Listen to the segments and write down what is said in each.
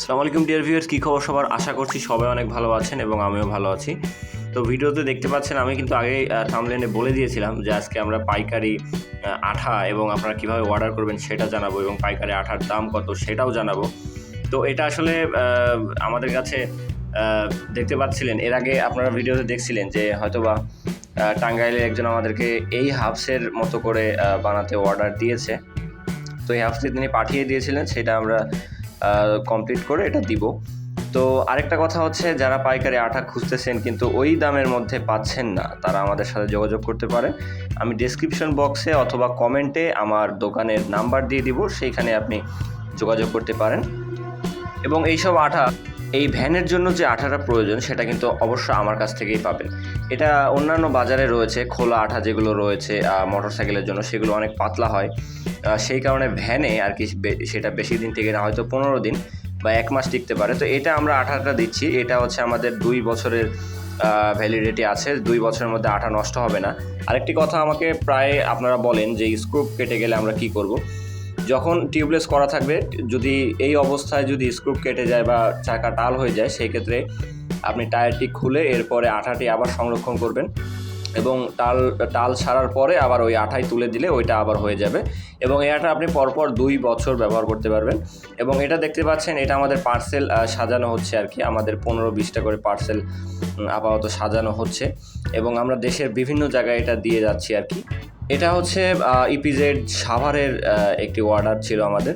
সালাম আলাইকুম dear viewers কী খবর সবার? আশা করছি সবাই অনেক ভালো আছেন এবং আমিও ভালো আছি। তো ভিডিওতে দেখতে পাচ্ছেন আমি কিন্তু আগে থামলেনে বলে দিয়েছিলাম যে আজকে আমরা পাইকারি আঠা এবং আপনারা কীভাবে অর্ডার করবেন সেটা জানাব এবং পাইকারি আঠার দাম কত সেটাও জানাব। তো এটা আসলে আমাদের কাছে দেখতে পাচ্ছিলেন। এর আগে আপনারা ভিডিওতে দেখছিলেন যে হয়তোবা আহ, টাঙ্গাইলে একজন আমাদেরকে এই হাফসের মতো করে বানাতে অর্ডার দিয়েছে। তো এই হাফসটি তিনি পাঠিয়ে দিয়েছিলেন সেটা আমরা কমপ্লিট করে এটা দিব। তো আরেকটা কথা হচ্ছে, যারা পাইকারি আঠা খুঁজতেছেন কিন্তু ওই দামের মধ্যে পাচ্ছেন না, তারা আমাদের সাথে যোগাযোগ করতে পারে। আমি ডেসক্রিপশন বক্সে অথবা কমেন্টে আমার দোকানের নাম্বার দিয়ে দিব, সেইখানে আপনি যোগাযোগ করতে পারেন। এবং এইসব আঠা এই ভ্যানের জন্য যে আঠাটা প্রয়োজন, সেটা কিন্তু অবশ্যই আমার কাছ থেকেই পাবেন। এটা অন্যান্য বাজারে রয়েছে, খোলা আঠা যেগুলো রয়েছে মোটর সাইকেলের জন্য, সেগুলো অনেক পাতলা হয়। সেই কারণে ভ্যানে আর কি সেটা বেশি দিন টিকে না, হয়তো পনেরো দিন বা এক মাস টিকতে পারে। তো এটা আমরা আঠাটা দিচ্ছি, এটা হচ্ছে আমাদের দুই বছরের ভ্যালিডিটি আছে, দুই বছরের মধ্যে আঠা নষ্ট হবে না। আরেকটি কথা আমাকে প্রায় আপনারা বলেন যে স্ক্রুপ কেটে গেলে আমরা কি করব? যখন টিউবলেস করা থাকবে, যদি এই অবস্থায় যদি স্ক্রুপ কেটে যায় বা চাকা টাল হয়ে যায়, সেই ক্ষেত্রে আপনি টায়ারটি খুলে এরপরে আঠাটি আবার সংরক্ষণ করবেন এবং টাল টাল ছাড়ার পরে আবার ওই আঠাই তুলে দিলে ওইটা আবার হয়ে যাবে এবং এই আঠা আপনি পরপর দুই বছর ব্যবহার করতে পারবেন এবং এটা দেখতে পাচ্ছেন, এটা আমাদের পার্সেল সাজানো হচ্ছে আর কি, আমাদের পনেরো বিশটা করে পার্সেল আপাতত সাজানো হচ্ছে এবং আমরা দেশের বিভিন্ন জায়গায় এটা দিয়ে যাচ্ছি আর কি। এটা হচ্ছে ইপিজেড সাভারের একটি অর্ডার ছিল আমাদের।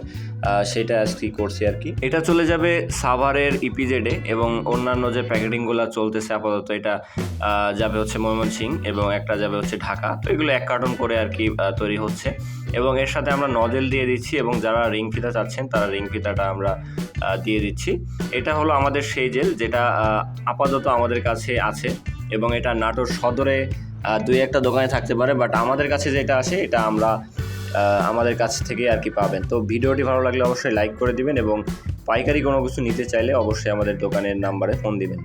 সেটা আজকে করছি আর কি। এটা চলে যাবে সাভারের ইপিজেডে এবং অন্যান্য যে প্যাকেটিংগুলো চলতেছে আপাতত এটা যাবে হচ্ছে ময়মনসিং এবং একটা যাবে হচ্ছে ঢাকা। তো এগুলো এক কার্টন করে আর কি তৈরি হচ্ছে। এবং এর সাথে আমরা নজেল দিয়ে দিচ্ছি এবং যারা রিং ফিতা চাচ্ছেন তারা রিং ফিতাটা আমরা দিয়ে দিচ্ছি। এটা হলো আমাদের সেই জেল যেটা আপাতত আমাদের কাছে আছে এবং এটা নাটোর সদরে দুই একটা দোকানে থাকতে পারে বাট আমাদের কাছে যেটা আসে, এটা আমরা আমাদের কাছ থেকে আর কি পাবেন। তো ভিডিওটি ভালো লাগলে অবশ্যই লাইক করে দিবেন এবং পাইকারি কোনো কিছু নিতে চাইলে অবশ্যই আমাদের দোকানের নাম্বারে ফোন দিবেন।